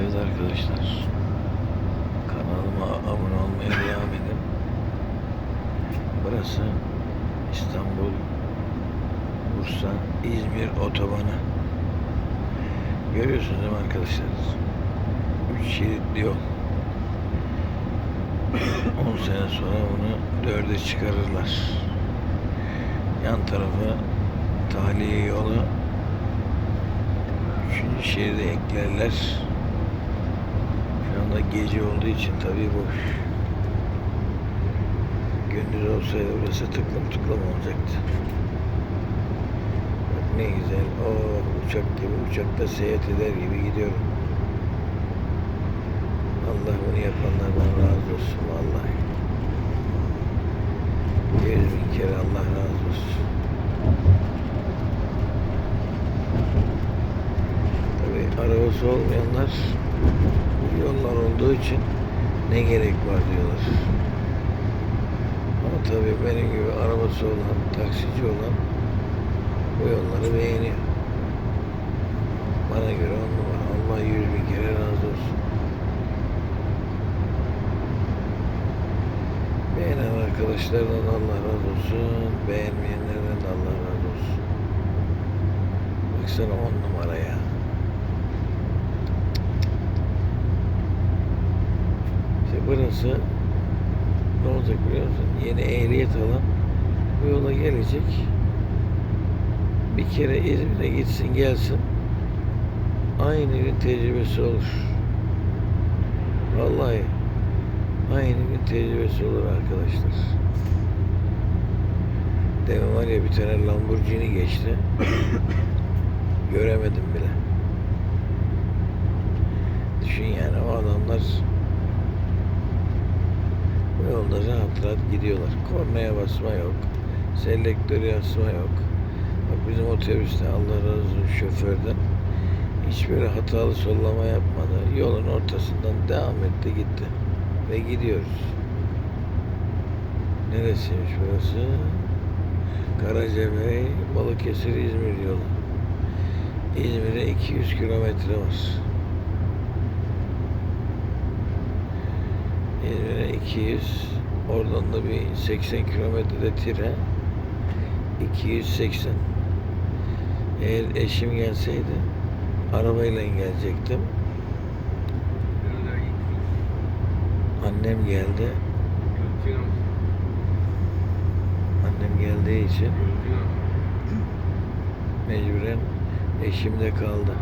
Evet arkadaşlar. Kanalıma abone olmaya devam edin. Burası İstanbul, Bursa, İzmir otobanı. Görüyorsunuz değil mi arkadaşlar? Üç şeritli yol. 10 sene sonra bunu dörde çıkarırlar. Yan tarafı tahliye yolu Üçüncü şeride eklerler. Anda gece olduğu için tabii boş. Gündüz olsaydı burası tıklım tıklım olacaktı. Bak ne güzel. O uçak gibi uçakta seyahat eder gibi gidiyorum. Allah bunu yapanlardan razı olsun vallahi. Yüz bin kere Allah razı olsun. Tabii arabası olmayanlar yollar olduğu için ne gerek var diyorlar. Ama tabii benim gibi arabası olan, taksici olan bu yolları beğeniyor. Bana göre on numara. Allah yüz bin kere razı olsun. Beğenen arkadaşlardan Allah razı olsun. Beğenmeyenlerden de Allah razı olsun. Baksana on numara ya. Burası ne olacak biliyor musun? Yeni ehliyet alan bu yola gelecek. Bir kere İzmir'e gitsin gelsin. Aynı gün tecrübesi olur. Vallahi aynı gün tecrübesi olur arkadaşlar. Demin var ya bir tane Lamborghini geçti. Göremedim bile. Düşün yani o adamlar yolda rahat rahat gidiyorlar. Kornaya basma yok. Selektörü asma yok. Bak bizim otobüste Allah razı olsun şoförden hiç böyle hatalı sollama yapmadı. Yolun ortasından devam etti gitti. Ve gidiyoruz. Neresiymiş burası? Karacabey, Balıkesir, İzmir yolu. İzmir'e 200 kilometre var. İzmir'e 200. Oradan da bir 80 kilometrede tire. 280. Eğer eşim gelseydi arabayla gelecektim. Annem geldi. Annem geldiği için mecburen eşim de kaldı.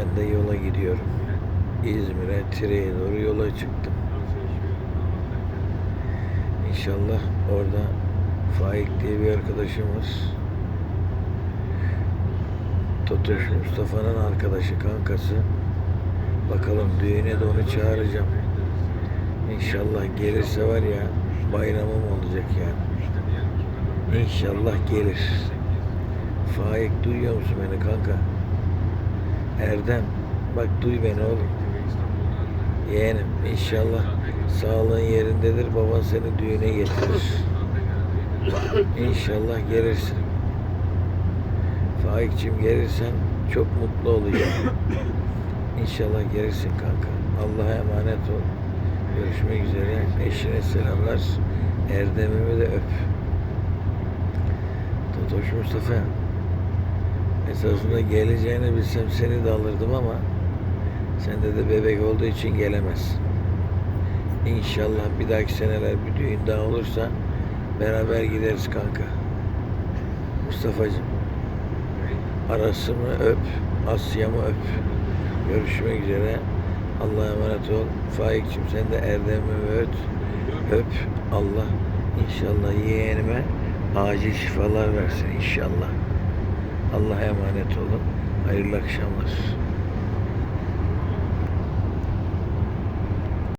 Ben de yola gidiyorum. İzmir'e, Tire'ye doğru yola çıktım. İnşallah orada Faik diye bir arkadaşım var. Totoş Mustafa'nın arkadaşı, kankası. Bakalım düğüne de onu çağıracağım. İnşallah gelirse var ya bayramım olacak yani. İnşallah gelir. Faik duyuyor musun beni kanka? Erdem bak duy beni oğlum. Yeğenim inşallah sağlığın yerindedir. Baban seni düğüne getirir. İnşallah gelirsin. Faikçim gelirsen çok mutlu olacağım. İnşallah gelirsin kanka. Allah'a emanet ol. Görüşmek üzere. Eşine selamlar. Erdem'imi de öp. Totoş Mustafa. Esasında geleceğini bilsem seni de alırdım ama sende de bebek olduğu için gelemez. İnşallah bir dahaki seneler bir düğün daha olursa beraber gideriz kanka. Mustafa'cığım. Arasımı öp, Asya'mı öp. Görüşmek üzere. Allah'a emanet ol. Faik'cim sen de Erdem'i öp. Öp. Allah inşallah yeğenime acil şifalar versin inşallah. Allah'a emanet olun. Hayırlı akşamlar.